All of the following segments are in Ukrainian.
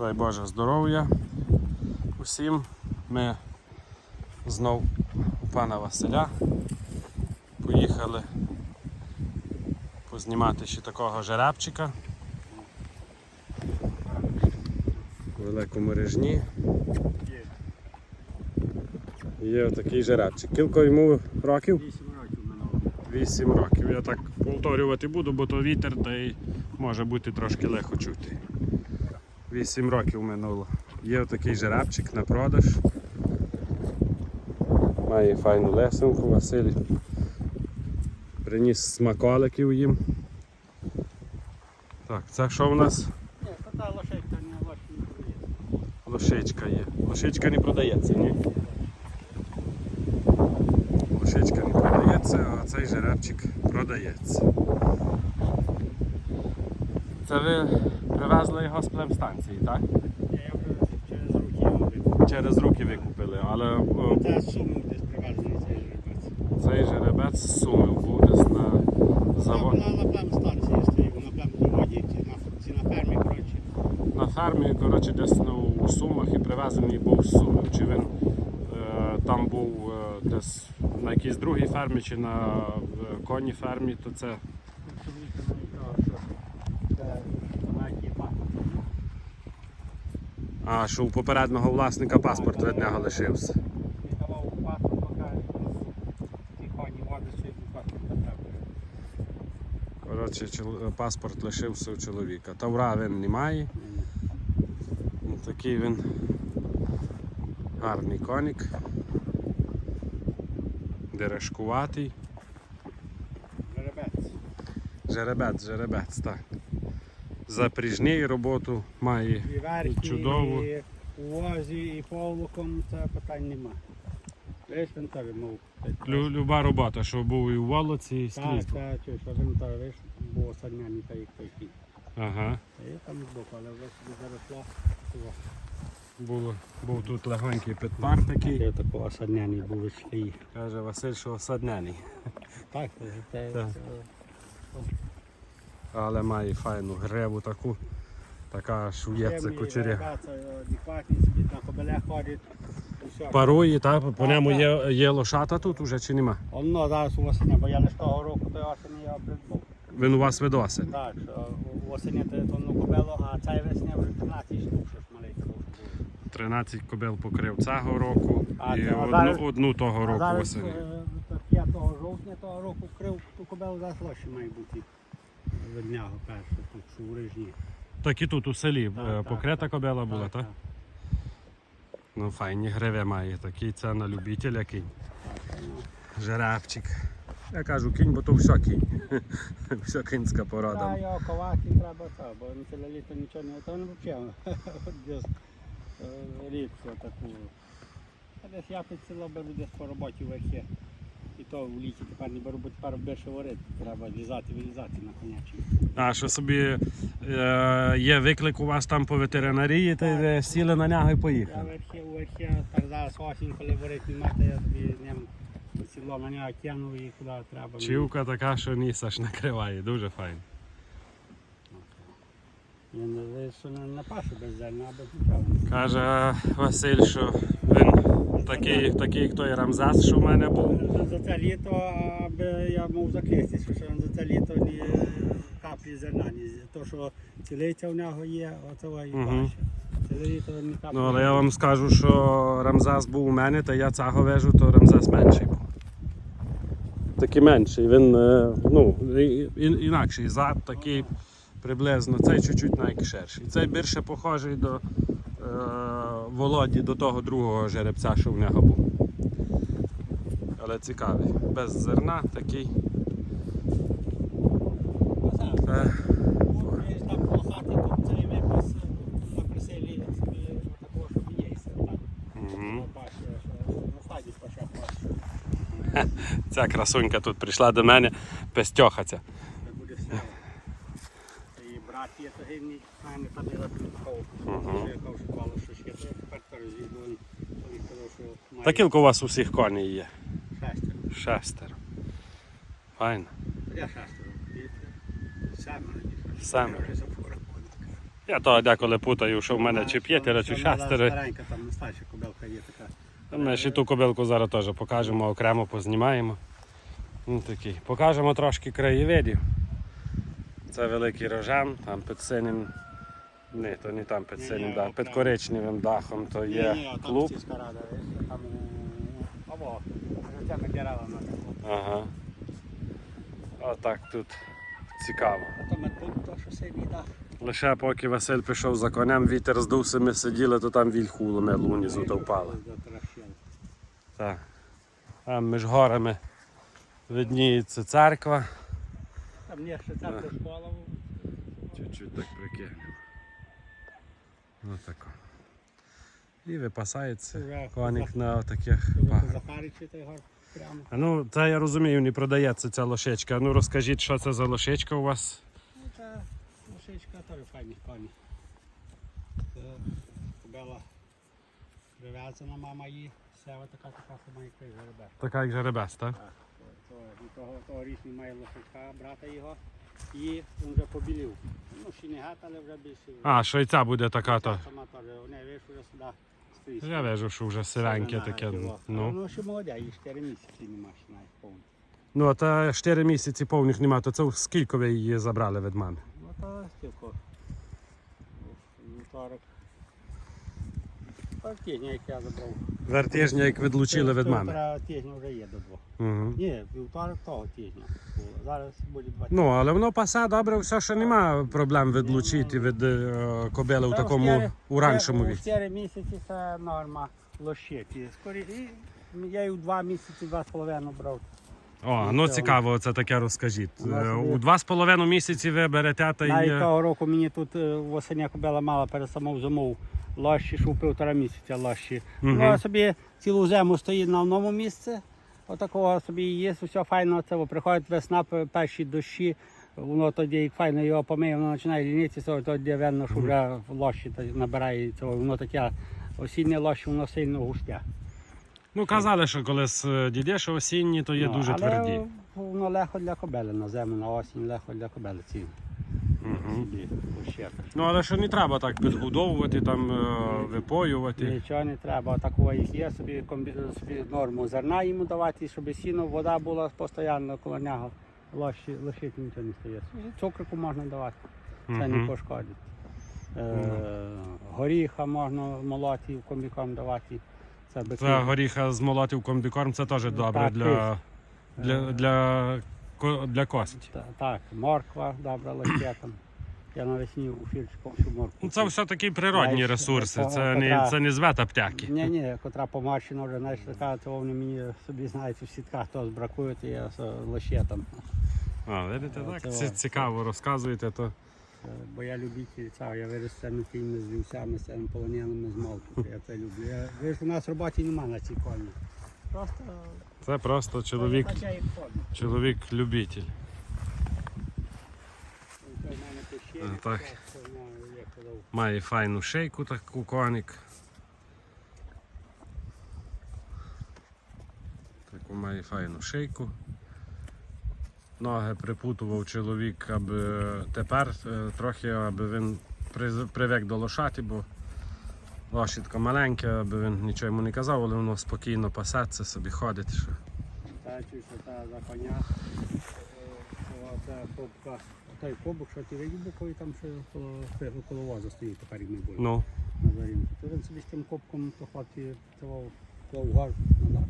Дай Боже здоров'я усім. Ми знов у пана Василя поїхали познімати ще такого жеребчика. У великому режні. Є отакий жеребчик. Кілько йому років? 8 років 8 років. Я так повторювати буду, бо то вітер та й може бути трошки легко чути. 8 років минуло. Є отакий жеребчик на продаж. Має файну лесенку Василь. Приніс смаколиків їм. Так, це що в нас? Ні, то та лошадка не продається. Лошичка є. Лошичка не продається, ні? Лошичка не продається, а цей жеребчик продається. Це ви привезли його з племстанції, так? Я вже через руки викупив. Через руки викупили, але Це Суми десь привезений цей жеребець. цей жеребець з суми був десь на завод. вона на плем станції стоїть, на плем заводі, чи на, фермі, коротше. На фермі, коротше, десь у Сумах і привезений був з Суми. Чи він е, там був е, десь на якійсь другій фермі, чи на е, конній фермі, то це Чоловіка навіть того, що це навіть є паспорт. А, що у попереднього власника паспорт від нього лишився. Коротше, паспорт лишився у чоловіка. Тавра він не має. Ну, Такий він гарний конік. Дерешкуватий. Жеребець. Жеребець, жеребець, так. Запріжний роботу має. І верхні, Чудово. і у возі, і повлуком, це питань нема. Весь мов. Лю- люба робота, що був і у волоці, і Так, скрізь. так, що він теж виш, був садняний та як той. Ага. Є там збоку, але вже собі заросло. О, Було, був тут легонький підпар такий. Я такого садняний був від. Каже Василь, що осадняний. Так, це, Так. це, Але має файну гриву таку. Така Чемний кучеря. Парує, так? По ньому є, є лошата тут уже чи нема? Воно зараз осені, бо я не з того року, то осені я придбав. Він у вас видосить. Так, у осені то то ну кобело, а цей весня вже 13 штук, що ж маленько 13 кобил покрив цього року А, і одну, зараз- одну того року зараз восени. е, 5 жовтня того року вкрив ту кобелу, зараз лоші має бути від нього перше, тут що у рижні. Так і тут у селі Так, е, покрита так. кобила була, так? Ну файні гриви має, такий це на любителя кінь. Так. Жеребчик. Я кажу кінь, бо то все кінь. все кінська Та порода. його ковати треба це, бо на літо нічого не то взагалі. Десь е, рідко таку. А десь я під село беру десь по роботі верхи. І то в літі тепер не беру, бо тепер більше варити. Треба лізати, вилізати на конячі. А що собі е, є виклик у вас там по ветеринарії, та ви сіли на нього і Я поїхали. верхи, у верхи, так зараз осінь, коли варити немає, то я тобі ним сідло на нього тягну і куди треба. Чівка така, що ніс аж накриває, дуже файно. Він е, що не на пашу без зерна, а без нічого. Каже Василь, що він такий, такий як той Рамзас, що в мене був. За- це літо, аби я мав заклісти, що він за це літо ні каплі зерна, ні то, що цілиця в нього є, оце і Мгм. бачить. Ціле літо ні каплі. Ну, але я вам скажу, що Рамзас був у мене, та я цього вежу, то Рамзас менший був. Такий менший, він е, ну, і- і- інакший зад, такий приблизно, цей чуть-чуть навіть. Цей більше похожий до е, Володі, до того другого жеребця, що в нього був. Але цікавий. Без зерна такий. Е, Ну, бачити, Ця красунька тут прийшла до мене пестьохаться. що буде все. І брат є загинний, а не Мгм. що я кажу, що мало що тепер має Та кілько у вас усіх коней є? шестеро. Шестеро. Файно. Я шестеро. Семеро. Семеро. Я то деколи путаю, що в мене чи п'ятеро, чи шестеро. Старенька, там не старша кобилка є така. Ми ще ту кобилку зараз теж покажемо, окремо познімаємо. Ну, такий. Покажемо трошки краєвидів. Це великий рожан, там під синім. Ні, то не там під синім, да, під коричневим дахом, то є Ні, ні, там клуб. сільська рада, видиш, там, е, або, життя дерева на таку. Ага. Отак тут цікаво. А то ми тут, то що сидить дах. Лише поки Василь пішов за конем, вітер здувся, ми сиділи, то там вільху ломило унизу то впало. Так. Там між горами видніється церква. Там є ще церква школа. Чуть-чуть так прикинемо. Ну тако. І випасається коник на таких пагорбах. А ну, це я розумію, не продається ця лошечка. А Ну розкажіть, що це за лошечка у вас? Ну, це лошичка теж файні коні. Це кобила прив'язана, мама її. Сева така така сама, як жеребець. Така як жеребець, так? Так, то, то, того, тогорічний має лошичка, брата його. І він вже побілів. Ну, ще не гат, але вже більше. А, що і ця буде така то. Сама теж, вони вийшли вже сюди стоїть. Я вижу, що вже сиреньке таке. Ну. Ну, ще молодя, їй 4 місяці нема ще навіть повні. ну, а та 4 місяці повних нема, то це скільки ви її забрали від мами? Ну, то стільки. Вівторок. Тижня, як я забрав. Вертижня, як відлучили від мами. Півтора тижня вже є до двох. Угу. Ні, вівторок того тижня. було. Зараз буде два Ну, але воно пасе добре, все, що нема проблем відлучити від е, кобили Та такому чотири- у у віці. 4 місяці це норма лощеті. Скорі, і я і у 2 місяці, два з половиною брав. О, ну цікаво, це таке розкажіть. У Е, У два з половиною місяці ви берете та Навіть й. того року мені тут е, восеня кобила мала перед самою зимою лощі, що півтора місяця лощі. Мгм. Ну, а собі цілу зиму стоїть на одному місці. Отакого собі є, все файно. Це приходить весна, пе- перші дощі. Воно тоді, як файно його помиє, воно починає лінитися, тоді видно, що вже лощі набирає цього. Воно таке осіннє лощі, воно сильно густе. Ну казали, що коли з дідє, що осінні, то є Ну, дуже але тверді. Воно легко для кобели на зиму, на осінь легко для кобели ці Мгм. собі. Ну але що не треба так підгодовувати, там е, випоювати. Нічого не треба, такого їх є, собі, комбі... собі норму зерна йому давати, щоб сіно, вода була постійно коло нього. Лощі, лишити нічого не стає. Цукрику можна давати, це не пошкодить. Е, горіха можна молоти комбіком давати. Це. Це горіха з молотів комбікорм, це теж добре Так, для, для, для, ко- для кості. Та- Так, морква добра лощетом. Я навесні у фільчику всю моркву. Ну, це все такі природні Знаєш, ресурси, це- це не, це не з ветаптяки. Ні, ні, котра помарщина вже, знаєш, така, то вони мені собі знають, у сітках то збракують, і я з лощетом. А, видите, так? Це Це цікаво розказуєте, то. Е, Бо я любитель цього, я виріс з цими тими з вівцями, з цими полоняними з молку. Я це люблю. Я, ви ж у нас роботи немає на цій коні. Просто Це просто чоловік, чоловік любитель. Так. Має файну шейку таку коник. Таку має файну шейку. Ноги припутував чоловік, аби тепер е, трохи, аби він привик до лошаті, бо лошадка маленька, аби він нічого йому не казав, але воно спокійно пасеться, собі ходить. Що. Та чи що та за коня. Е, Це кобка. Той кобок, що ті видів бокові, там ще коло, коло стоїть, тепер не буде. Ну. То він собі з тим копком то хлопці цього вгор назад.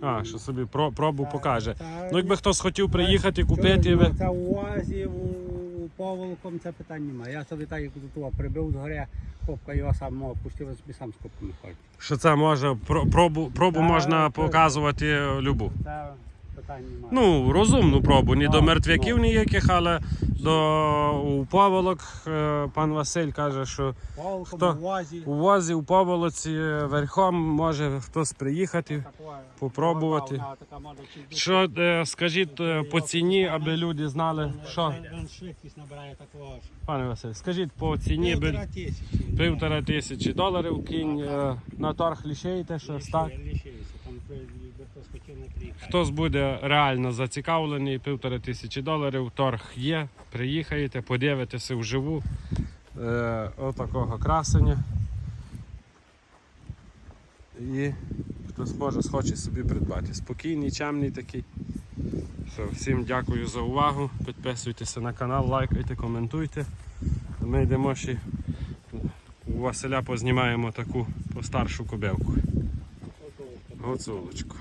а, що собі пробу покаже. та Ну, якби хтось хотів приїхати, купити. Це у у поволоком це питання немає. Я собі так як до того прибив з горя, копка його сам мов, пустив собі сам з копками ходить. що це може пробу, пробу можна показувати любу. Це питань немає. Ну, розумну пробу, Ну, до мертвяків ну. ніяких, але до у поволок е, пан Василь каже, що Поволоком, хто? у УАЗі. у возі, у поволоці е, верхом може хтось приїхати. попробувати. Що е, скажіть е, по ціні, аби люди знали, що швидкість набирає такого ж. пане Василь, скажіть по ціні би Півтора тисячі. півтора тисячі доларів кінь е, на торг лішеєте, що хтось хотів Хтось буде реально зацікавлений, півтора тисячі доларів, торг є, приїхаєте, подивитеся вживу. е, отакого красення. І хтось може схоче собі придбати. Спокійний, чемний такий. Все, всім дякую за увагу. Підписуйтеся на канал, лайкайте, коментуйте. Ми йдемо ще у Василя познімаємо таку постаршу кобилку. Гуцулочку.